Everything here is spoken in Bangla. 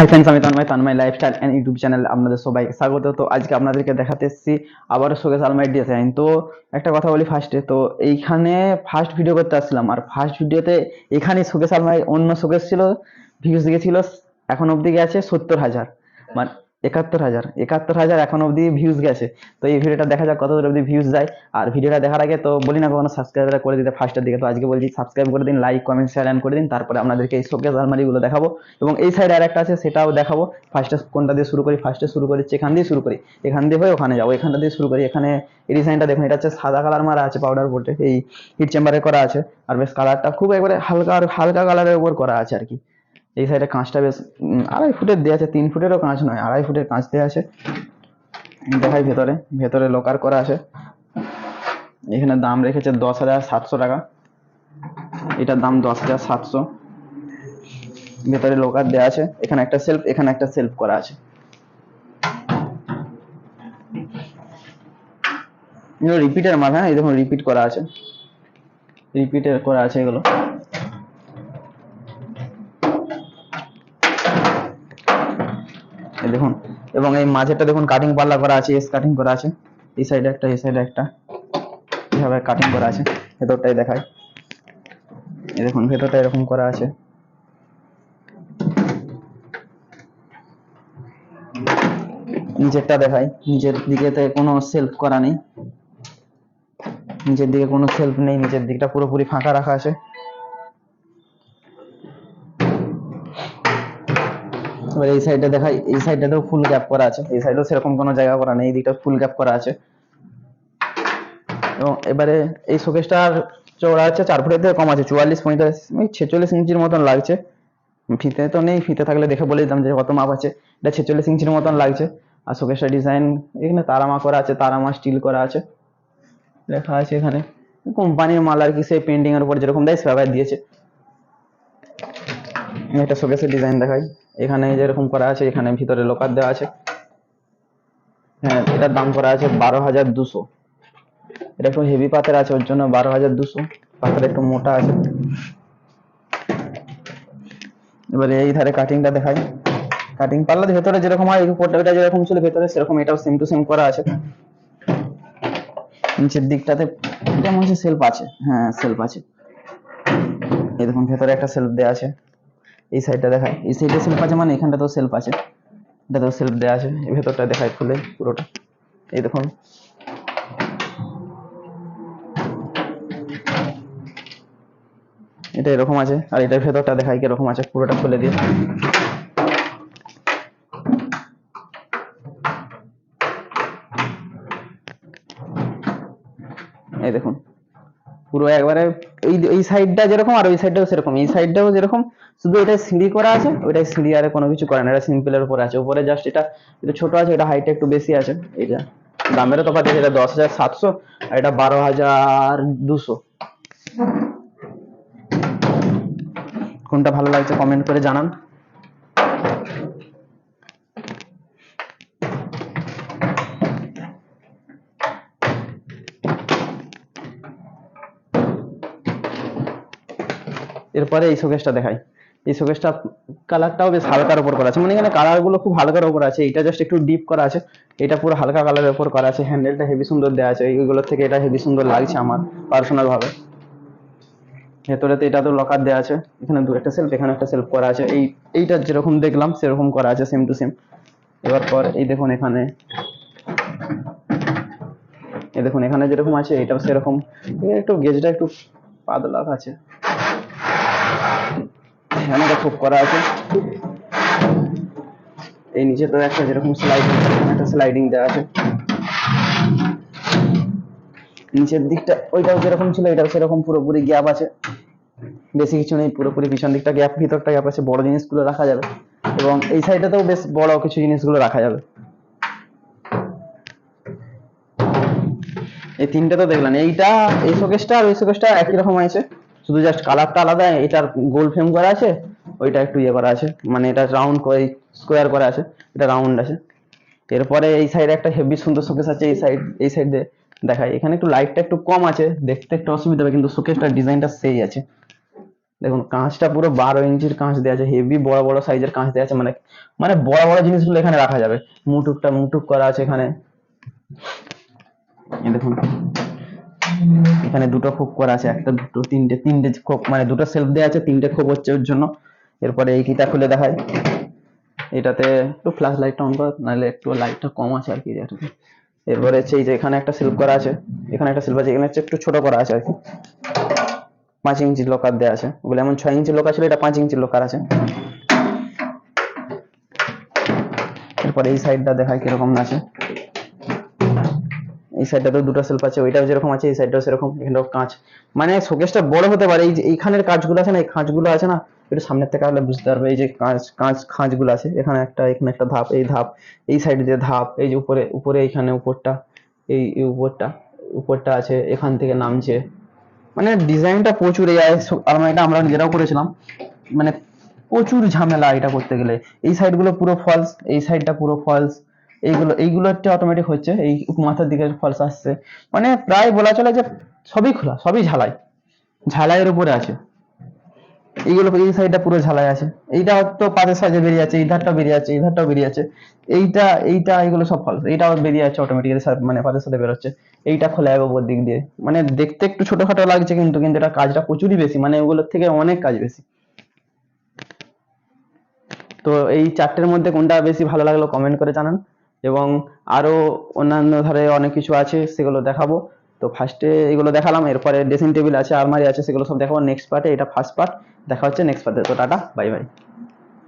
হাই ফ্রেন্ডস আমি Tanmay. Tanmay lifestyle and YouTube channel আপনাদের সবাইকে স্বাগত। তো আজকে আপনাদেরকে দেখাতে এসেছি, আবারও শোকেস আলমারি ডিজাইন তো একটা কথা বলি ফার্স্টে তো এইখানে ফার্স্ট ভিডিও করতে আসলাম আর ফার্স্ট ভিডিওতে এখানে শোকেস আলমারি, অন্য শোকেস ছিল ভিউজ দিয়েছিল এখন অবধি গেছে সত্তর হাজার। মানে একাত্তর হাজার। একাত্তর হাজার এখন অবধি ভিউজ গেছে। তো এই ভিডিওটা দেখা যাক কত অবধি ভিউজ যায়। আর ভিডিওটা দেখার আগে তো বলি না কখনো সাবস্ক্রাইব করে দিতে ফার্স্টের দিকে। তো আজকে বলছি সাবস্ক্রাইব করে দিন লাইক কমেন্ট শেয়ার অ্যান্ড করে দিন। তারপরে আপনাদেরকে এই শোকেস আলমারিগুলো দেখাবো। এবং এই সাইডে আর একটা আছে, সেটাও দেখাবো। ফার্স্টে কোনটা দিয়ে শুরু করি? ফার্স্টে শুরু করি এখান দিয়ে শুরু করি। এখান দিয়ে হয়ে ওখানে যাব। এখানটা দিয়ে শুরু করি। এখানে এই ডিজাইনটা দেখুন, এটা হচ্ছে সাদা কালার মারা আছে পাউডার বোর্ডে এই হিট চেম্বারে করা আছে। আর বেশ কালারটা খুব একবারে হালকা আর হালকা কালারের উপর করা আছে আর কি। এই সাইডে কাঁচটা বেশ আড়াই ফুটের দেওয়া আছে, তিন ফুটেরও কাঁচ নয়, আড়াই ফুটের কাঁচ দেওয়া আছে। দেখাই ভেতরে ভেতরে লোকার করা আছে। এখানে দাম রেখেছে দশ হাজার সাতশো টাকা। এটার দাম দশ হাজার সাতশো। ভেতরে লোকার দেওয়া আছে, এখানে একটা সেলফ এখানে একটা সেলফ করা আছে। রিপিটের হ্যাঁ এই দেখুন রিপিট করা আছে। রিপিটের করা আছে এগুলো এই দেখুন, এবং এই মাঝেরটা দেখুন কাটিং পাল্লা করা আছে এস কাটিং করা আছে। এই সাইডে একটা, এই সাইডে একটা। এভাবে কাটিং করা আছে, ভেতরটাই দেখায় এই দেখুন, ভেতরটা এরকম করা আছে। নিচেরটা দেখাই নিচের দিকেতে কোনো সেলফ করা নেই। নিচের দিকে কোনো সেলফ নেই নিচের দিকটা পুরোপুরি ফাঁকা রাখা আছে। এবার এই সাইডে দেখাই এই সাইডটাতেও ফুল গ্যাপ করা আছে। এই সাইডেও সেরকম কোনো জায়গা করা নেই, এই দিকটা ফুল গ্যাপ করা আছে। এবং এবারে এই শোকেসটার চওড়া আছে চার ফুটের থেকে কম আছে, চুয়াল্লিশ পঁয়তাল্লিশ ছেচল্লিশ ইঞ্চির মতন লাগছে। ফিতে তো নেই, ফিতে থাকলে দেখে বলে দিতাম যে কত মাপ আছে। এটা ছেচল্লিশ ইঞ্চির মতন লাগছে, আর শোকেসটা ডিজাইন এখানে তারামা করা আছে, তারামা স্টিল করা আছে। লেখা আছে এখানে, কোম্পানির মাল আর কি, সেই পেন্টিং এর উপর যেরকম দেয়, সেভাবে দিয়েছে। একটা শোকেসের ডিজাইন দেখাই। এখানে যেরকম করা আছে, এখানে ভিতরে লোকার দেওয়া আছে। হ্যাঁ এটার দাম করা আছে বারো হাজার দুশো। এটা একটু হেভি পাতের আছে, ওর জন্য বারো হাজার দুশো। পাতের একটু মোটা আছে। এবারে এই ধারে কাটিংটা দেখাই। কাটিং পাল্লা ভেতরে যেরকম হয় উপরটা যেরকম ছিল, ভেতরে সেরকম এটাও সেম টু সেম করা আছে। নিচের দিকটাতে এটা মনে হচ্ছে সেলফ আছে। হ্যাঁ সেলফ আছে। এই দেখুন, ভেতরে একটা সেলফ দেওয়া আছে। এই সাইডটা দেখায় এই সাইডে সেলফ আছে মানে এখানটা তো সেলফ আছে। এটা তো সেলফ দেওয়া আছে। এই ভেতরটা দেখায় খুলে পুরোটা। এই দেখুন। এটা এরকম আছে। আর এটার ভেতরটা দেখাই কীরকম আছে। পুরোটা খুলে দিয়ে। এই দেখুন। পুরো একবারে এই এই সাইডটা যেরকম আর ওই সাইডটাও সেরকম। এই সাইডটাও যেরকম, শুধু এটা সিঁড়ি করা আছে, ওইটাই সিঁড়ি আর কোনো কিছু করে না এটা সিম্পলের উপরে আছে। উপরে জাস্ট এটা একটু ছোট আছে, এটা হাইটটা একটু বেশি আছে। এটা দামেরও তফাৎ আছে, এটা দশ হাজার সাতশো আর এটা বারো হাজার দুশো। কোনটা ভালো লাগছে কমেন্ট করে জানান। এরপরে এই শোকেসটা দেখাই। এই শোকেসটা কালারটাও বেশ হালকার উপর করা আছে। মানে এখানে কালারগুলো খুব হালকার উপর আছে। এটা জাস্ট একটু ডিপ করা আছে। এটা পুরো হালকা কালারের উপর করা আছে। হ্যান্ডেলটা হেভি সুন্দর দেওয়া আছে। এইগুলোর থেকে এটা হেভি সুন্দর লাগছে আমার পার্সোনাল ভাবে ভেতরেতে এটা তো লকার দেওয়া আছে। এখানে দু একটা সেলফ এখানে একটা সেলফ করা আছে। এই, এইটা যেরকম দেখলাম, সেরকম করা আছে সেম টু সেম এবার পর, এই দেখুন এখানে। এই দেখুন, এখানে যেরকম আছে, এটাও সেরকম। একটু গেজটা একটু পাতলা আছে। এখানে একটা খুব করা আছে। এই নিচে তো একটা যেরকম স্লাইডিং একটা স্লাইডিং দেওয়া আছে। নিচের দিকটা ওইটাও যেরকম ছিল, এটাও সেরকম পুরোপুরি গ্যাপ আছে। বেশি কিছু নেই, পুরোপুরি পিছন দিকটা গ্যাপ ভিতরটা গ্যাপ আছে, বড় জিনিসগুলো রাখা যাবে। এবং এই সাইডটাতেও বেশ বড় কিছু জিনিসগুলো রাখা যাবে। এই তিনটে তো দেখলাম, এইটা, এই শোকেসটা আর ওই শোকেসটা একই রকম আছে শুধু জাস্ট কালারটা আলাদা, এটার গোল ফ্রেম করা আছে, ওইটা একটু ইয়ে করা আছে মানে এটা রাউন্ড করে স্কোয়ার করা আছে, এটা রাউন্ড আছে। এরপরে এই সাইডে একটা হেভি সুন্দর শোকেস আছে, এই সাইড এই সাইড দিয়ে দেখাই। এখানে একটু লাইটটা একটু কম আছে, দেখতে একটু অসুবিধা হবে, কিন্তু শোকেসটার ডিজাইনটা সেই আছে। দেখুন, কাঁচটা পুরো বারো ইঞ্চির কাঁচ দেওয়া আছে হেভি বড় বড় সাইজের কাঁচ দেওয়া আছে মানে মানে বড় বড় জিনিসগুলো এখানে রাখা যাবে। মুটুকটা মুটুক করা আছে এখানে। দেখুন এখানে দুটো খোপ করা আছে, একটা দুটো, তিনটে তিনটে খোপ মানে দুটো সেলফ দেওয়া আছে, তিনটে খোপ হচ্ছে ওর জন্য। এরপরে এই কিটা খুলে দেখায় এটাতে একটু ফ্ল্যাশ লাইটটা অন কর, নাহলে একটু লাইটটা কম আছে আর কি এটাতে এরপরে হচ্ছে এই যে এখানে একটা সেলফ করা আছে, এখানে একটা সেলফ আছে, এখানে হচ্ছে একটু ছোট করা আছে আর কি। পাঁচ ইঞ্চি লোকার দেওয়া আছে, ওগুলো এমন ছয় ইঞ্চি লোকার ছিল, এটা পাঁচ ইঞ্চি লোকার আছে। এরপরে এই সাইডটা দেখায় কীরকম আছে। এই সাইডটাতেও দুটো সেলফ আছে, ওইটাও যেরকম আছে, এই সাইডটাও সেরকম এখানেও কাঁচ। মানে শোকেসটা বড় হতে পারে, এই যে এইখানের কাঁচগুলো আছে না, এই কাঁচগুলো আছে না, একটু সামনের থেকে আসলে বুঝতে পারবে, এই যে কাঁচ কাঁচ খাঁজগুলো আছে, এখানে একটা এখানে একটা ধাপ, এই ধাপ, এই সাইড দিয়ে ধাপ, এই যে উপরে উপরে এইখানে উপরটা, এই উপরটা উপরটা আছে, এখান থেকে নামছে। মানে ডিজাইনটা প্রচুর, এই আইস- আলমারিটা আমরা নিজেরাও করেছিলাম। মানে প্রচুর ঝামেলা এটা করতে গেলে। এই সাইডগুলো পুরো ফলস এই সাইডটা পুরো ফলস এইগুলো এইগুলো একটা অটোমেটিক হচ্ছে, এই মাথার দিকে ফলস আসছে। মানে প্রায় বলা চলে যে সবই খোলা, সবই ঝালাই। ঝালাইয়ের উপরে আছে। এইগুলো, এই সাইডটা পুরো ঝালাই আছে। এইটা তো পাঁচের সাইজে বেরিয়ে আছে এই ধারটা বেরিয়ে আছে এই ধারটাও বেরিয়ে আছে এইটা এইটা, এইগুলো সব ফলস এইটাও বেরিয়ে আছে অটোমেটিক্যালি মানে পাঁচের সাথে বেরোচ্ছে। এইটা খোলা যাবে ওপর দিক দিয়ে। মানে দেখতে একটু ছোটখাটো লাগছে কিন্তু কিন্তু এটা কাজটা প্রচুরই বেশি। মানে ওগুলোর থেকে অনেক কাজ বেশি। তো এই চারটের মধ্যে কোনটা বেশি ভালো লাগল কমেন্ট করে জানান। এবং আরও অন্যান্য ধারে অনেক কিছু আছে, সেগুলো দেখাবো। তো ফার্স্টে এগুলো দেখালাম, এরপরে ড্রেসিং টেবিল আছে আলমারি আছে, সেগুলো সব দেখাবো। নেক্সট পার্টে এটা ফার্স্ট পার্ট দেখা হচ্ছে নেক্সট পার্টে তো টাটা বাই বাই